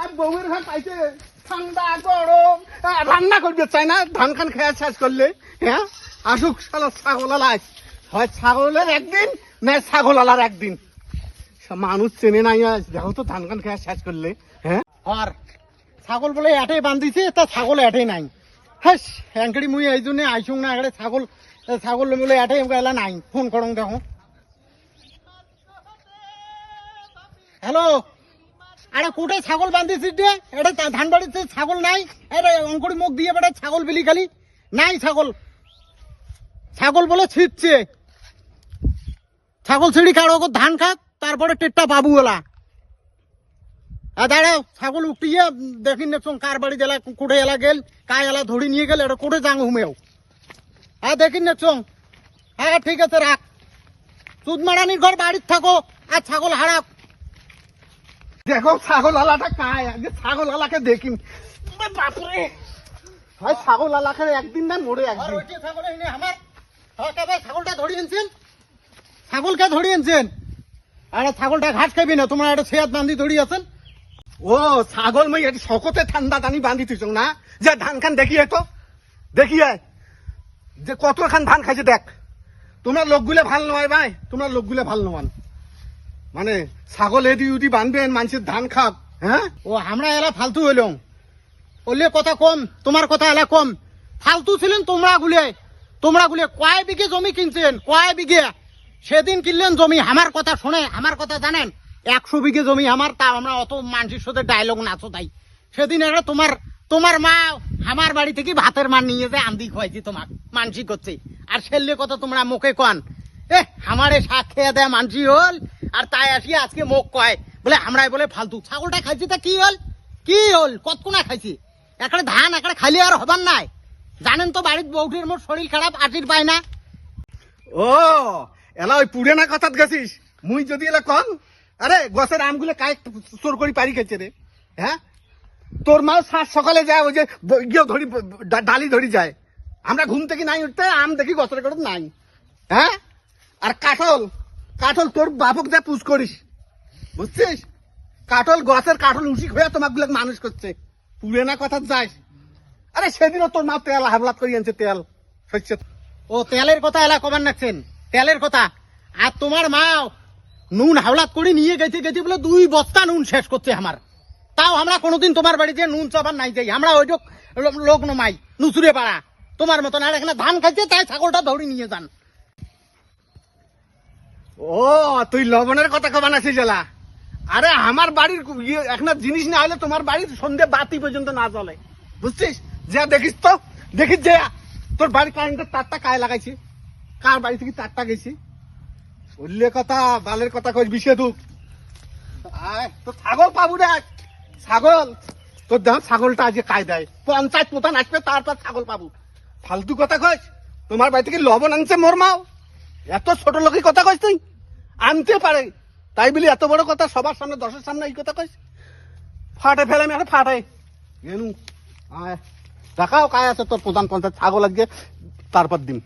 আর বউয়ের ঘর পাইছে ঠান্ডা গরম। রান্না করবে, চাই না ধান খান খেয়ে শেষ করলে। হ্যাঁ? আসুক শালা ছাগল আলাস হয় ছাগলের একদিন, না ছাগল আলার একদিন মানুষ চেনে নাই আজ। দেখো তো ধান খান খেয়ে শেষ করলে। হ্যাঁ? আর ছাগল বলে এটাই বান্ধিছে, তা ছাগল এটাই নাই। হ্যাঁ হ্যাঙ্কড়ি মুই এই জন্য আইসুং না এখানে ছাগল ছাগল বলে এটাই এলা নাই। ফোন করং দেখো। হ্যালো? আরে কোথায় ছাগল বান্ধিছিস রে এটা ধান বাড়িতে ছাগল নাই এটা অঙ্কুরি মুখ দিয়ে বেটা ছাগল বিলি খালি। নাই ছাগল। ছাগল বলে ছিটছে। ছাগল ছিঁড়ি গো ধান খাক, তারপরে টেটটা বাবু এলা আর দাঁড়াও ছাগল উঠিয়ে দেখি না কার বাড়ি দিলা কোটে এলা গেল, কায় এলা ধরি নিয়ে গেল এটা কোটে যাং হুমেও হ্যাঁ দেখি না চং হ্যাঁ ঠিক আছে, রাখ। চুদমারানির ঘর বাড়ির থাকো, আর ছাগল হারাক। দেখো ছাগল আলাটা কায় আগে ছাগল আলাকে দেখি বাপরে! হয় ছাগল আলাকে একদিন না মরে একদিন। ছাগল এনে আমার ছাগলটা ধরি আনছেন? ছাগলকে ধরি আনছেন? আরে ছাগলটা ঘাস খাবি না তোমার একটা ছেয়াত বান্ধি ধরি আছেন? ও ছাগল মই এটি শকতে ঠান্ডা টানি বান্ধি তুইছ না? যে ধান খান দেখিয়ে তো। দেখিয়ে যে কত খান ধান খাইছে দেখ। তোমরা লোকগুলো ভালো নয় ভাই তোমরা লোকগুলো ভালো নমান মানে ছাগল এদি উদি বানবেন, মানুষের ধান খাক হ্যাঁ? ও, আমরা এলা ফালতু হইলাম। ওলে কথা কম, তোমার কথা এলা কম। ফালতু ছিলেন তোমরা গুলে। তোমরা গুলে কয় বিঘে জমি কিনছেন? কয় বিঘে? সেদিন কিনলেন জমি, আমার কথা শুনে আমার কথা জানেন। একশো বিঘে জমি আমার তা আমরা অত মানুষের সাথে ডায়লগ নাচো তাই সেদিন একটা তোমার তোমার মা আমার বাড়ি থেকে ভাতের মান নিয়ে যায় আন্দি খোয়াইছি তোমার মানসি করছে আর সেললে কথা তোমরা মুখে কন। এ, আমারে শাক খেয়ে দেয় মানসি হল, আর তাই আসি আজকে মুখ কয়। বলে, আমরাই বলে, ফালতু। ছাগলটা খাইছি তা কি হল? কি হল? কত কতক্ষণা খাইছি? একটা ধান একটা খালি আর হবার নাই। জানেন তো বাড়ির বউটির মোট শরীর খারাপ আটির পায় না। ও, এলা ওই পুরেনা কথাত গেছিস? মুই যদি এলা কম, আরে, গছের আমগুলো কায় চোর করি পারি খেছে রে। হ্যাঁ? তোর মা সাত সকালে যায়, ওই যে ব- গিয়ে ধরি ডালি ধরি যায়। আমরা ঘুম থেকে নাই উঠতে, আম দেখি গছের করে নাই। হ্যাঁ? আর কাঠল কাঠল তোর বাপক যা পুষ করিস, বুঝছিস? কাঠল, গছের কাঠল উসিক হয়ে তোমাকে মানুষ করছে। পুরেনা কথা যাস আরে সেদিনও তোর মা তেল, হাবলাত করি আনছে তেল শস্য ও, তেলের কথা এলা কবার নাকছেন তেলের কথা। আর তোমার মা নুন হাওলাত করে নিয়ে গেছে গেছে বলে দুই বস্তা নুন শেষ করছে আমার। তাও আমরা কোনোদিন তোমার বাড়িতে নুন চাবার নাই যাই। আমরা ওই লোক নমাই নুচুরে পাড়া তোমার মতন আর এখানে ধান খাইছে, তাই ছাগলটা ধরে নিয়ে যান। ও, তুই লবণের কথা কবা না জেলা আরে, আমার বাড়ির ইয়ে একটা জিনিস না হলে তোমার বাড়ির সন্ধে বাতি পর্যন্ত না চলে বুঝছিস? যা দেখিস তো। দেখিস যে। তোর বাড়ির কারেন্টের তারটা কায় লাগাইছি? কার বাড়ি থেকে তারটা গেছি? উল্লে কথা, বালের কথা কই বিষে তুক আয় ছাগল পাবু দেখ। ছাগল। তোর দেখ, ছাগলটা আজকে কায় দেয়। পঞ্চায়েত প্রধান আসবে, তারপর ছাগল পাবো। ফালতু কথা কইস। তোমার বাড়ি থেকে লবণ আনছে মোর মাও এত ছোট লোকের কথা কইস তুই? আনতে পারে। তাই বলি এত বড় কথা, সবার সামনে, দশের সামনে এই কথা কইস? ফাটে ফেলে, আমি ফাটে। গেনু, আয়। দেখাও কায় আছে তোর প্রধান পঞ্চায়েত, ছাগল আজকে, তারপর দিন।